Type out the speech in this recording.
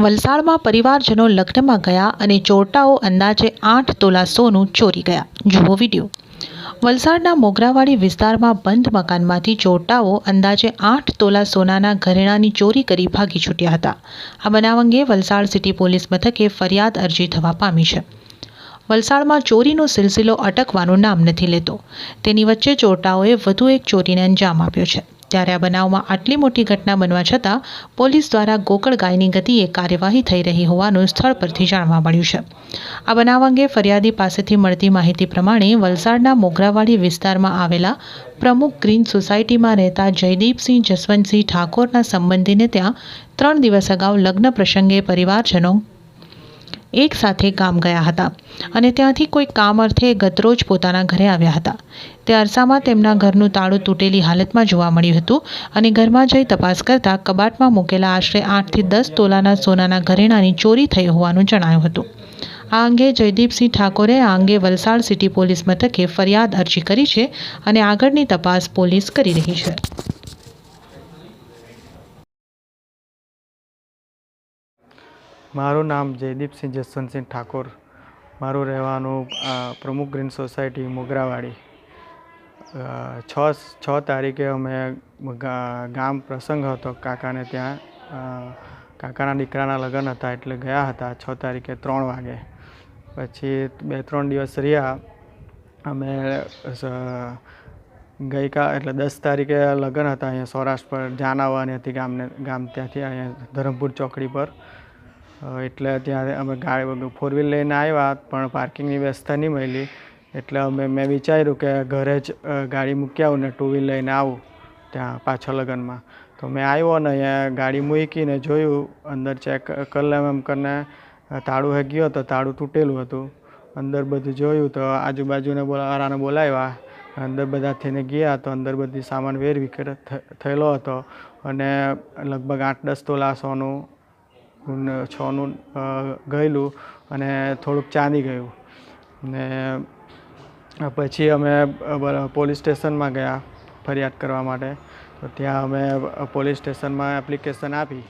વલસાડમાં પરિવારજનો લગ્નમાં ગયા અને ચોરટાઓ અંદાજે આઠ તોલા સોનું ચોરી ગયા. જુઓ વીડિયો. વલસાડના મોગરાવાડી વિસ્તારમાં બંધ મકાનમાંથી ચોરટાઓ અંદાજે આઠ તોલા સોનાના ઘરેણાંની ચોરી કરી ભાગી છૂટ્યા હતા. આ બનાવ અંગે વલસાડ સિટી પોલીસ મથકે ફરિયાદ અરજી થવા પામી છે. વલસાડમાં ચોરીનો સિલસિલો અટકવાનું નામ નથી લેતો. તેની વચ્ચે ચોરટાઓએ વધુ એક ચોરીને અંજામ આપ્યો છે. ત્યારે આ બનાવમાં આટલી મોટી ઘટના બનવા છતાં પોલીસ દ્વારા ગોકળ ગાયની ગતિએ કાર્યવાહી થઈ રહી હોવાનું સ્થળ પરથી જાણવા મળ્યું છે. આ બનાવ અંગે ફરિયાદી પાસેથી મળતી માહિતી પ્રમાણે વલસાડના મોગરાવાડી વિસ્તારમાં આવેલા પ્રમુખ ગ્રીન સોસાયટીમાં રહેતા જયદીપસિંહ જસવંતસિંહ ઠાકોરના સંબંધીને ત્યાં ત્રણ દિવસ અગાઉ લગ્ન પ્રસંગે પરિવારજનો એક સાથે ગામ ગયા હતા અને ત્યાંથી કોઈ કામ અર્થે ગતરોજ પોતાના ઘરે આવ્યા હતા. તે અરસામાં તેમના ઘરનું તાળું તૂટેલી હાલતમાં જોવા મળ્યું હતું અને ઘરમાં જઈ તપાસ કરતાં કબાટમાં મૂકેલા આશરે આઠથી દસ તોલાના સોનાના ઘરેણાંની ચોરી થઈ હોવાનું જણાયું હતું. આ અંગે જયદીપસિંહ ઠાકોરે આ અંગે વલસાડ સિટી પોલીસ મથકે ફરિયાદ અરજી કરી છે અને આગળની તપાસ પોલીસ કરી રહી છે. મારું નામ જયદીપસિંહ જસવંતસિંહ ઠાકોર. મારું રહેવાનું પ્રમુખ ગ્રીન સોસાયટી મોગરાવાડી. છ છ તારીખે અમે ગામ પ્રસંગ હતો કાકાને ત્યાં. કાકાના દીકરાના લગ્ન હતા એટલે ગયા હતા છ તારીખે ત્રણ વાગે. પછી બે, ત્રણ દિવસ રહ્યા. અમે ગઈકા, એટલે દસ તારીખે લગ્ન હતા અહીંયા સૌરાષ્ટ્ર પર જાન આવવાની હતી ગામને, ગામ ત્યાંથી અહીંયા ધરમપુર ચોકડી પર. એટલે ત્યારે અમે ગાડી ફોર વ્હીલ લઈને આવ્યા, પણ પાર્કિંગની વ્યવસ્થા નહીં મળી એટલે અમે, મેં વિચાર્યું કે ઘરે જ ગાડી મૂકી આવું ને ટુ વ્હીલ લઈને આવું ત્યાં પાછળ લગ્નમાં. તો મેં આવ્યો ને અહીંયા ગાડી મૂકીને જોયું, અંદર ચેક કરલામ એમ કરીને તાળું હે ગયો તો તાળું તૂટેલું હતું. અંદર બધું જોયું તો આજુબાજુને બોલાવાળાને બોલાવ્યા. અંદર બધા થઈને ગયા તો અંદર બધી સામાન વેર વિકેટ થયેલો હતો. અને લગભગ આઠ દસ તોલા સોનું છનું ગયેલું અને થોડુંક ચાંદી ગયું. ને પછી અમે પોલીસ સ્ટેશનમાં ગયા ફરિયાદ કરવા માટે. તો ત્યાં અમે પોલીસ સ્ટેશનમાં એપ્લિકેશન આપી.